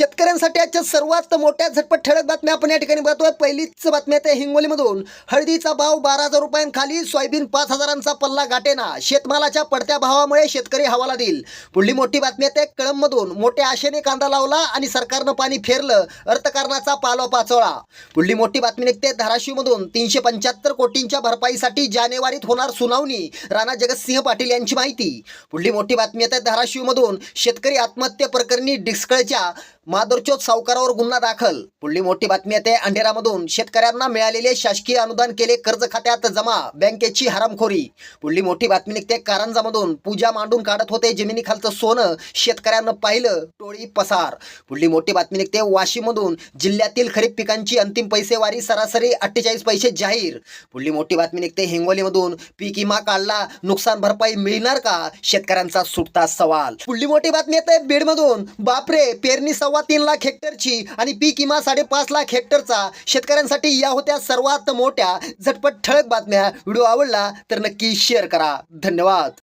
शेतकऱ्यांसाठी आजच्या सर्वात मोठ्या झटपट ठळक बातम्या आपण या ठिकाणी बघतोय पहिलीच बातमी येते हिंगोलीमधून. हळदीचा भाव बारा हजार रुपयांखाली सोयाबीन पाच हजारांचा पल्ला गाठेना. शेतमालाच्या पडत्या भावामुळे शेतकरी हवाला देईल. पुढली मोठी बातमी येते कळंबमधून. मोठ्या आशेने कांदा लावला आणि सरकारनं पाणी फेरलं अर्थकारणाचा पालो पाचोळा पुढली मोठी बातमी निघते धाराशिवमधून. तीनशे पंच्याहत्तर कोटींच्या भरपाईसाठी जानेवारीत होणार सुनावणी. राणा जगतसिंह पाटील यांची माहिती. पुढली मोठी बातमी येते धाराशिवमधून. शेतकरी आत्महत्या प्रकरणी डिस्कळच्या माधुरचोत सावकारावर गुन्हा दाखल. पुढली मोठी बातमी येते अंधेरामधून. शेतकऱ्यांना मिळालेले शासकीय अनुदान केले कर्ज खात्यात जमा बँकेची हरामखोरी. पुढली मोठी बातमी निघते कारंजामधून. पूजा मांडून काढत होते जमिनीखालचं सोनं. शेतकऱ्यांना पाहिलं टोळी पसार. पुढली मोठी बातमी निघते वाशीमधून. जिल्ह्यातील खरीप पिकांची अंतिम पैसेवारी सरासरी अठ्ठेचाळीस पैसे जाहीर. पुढली मोठी बातमी निघते हिंगोलीमधून. पीक विमा काढला नुकसान भरपाई मिळणार का? शेतकऱ्यांचा सुटता सवाल. पुढली मोठी बातमी येते बीडमधून. बापरे पेरणी सवाल सव्वा तीन लाख हेक्टरची आणि पीक विमा साडेपाच लाख हेक्टरचा. शेतकऱ्यांसाठी या होत्या सर्वात मोठ्या झटपट ठळक बातम्या. व्हिडिओ आवडला तर नक्की शेअर करा. धन्यवाद.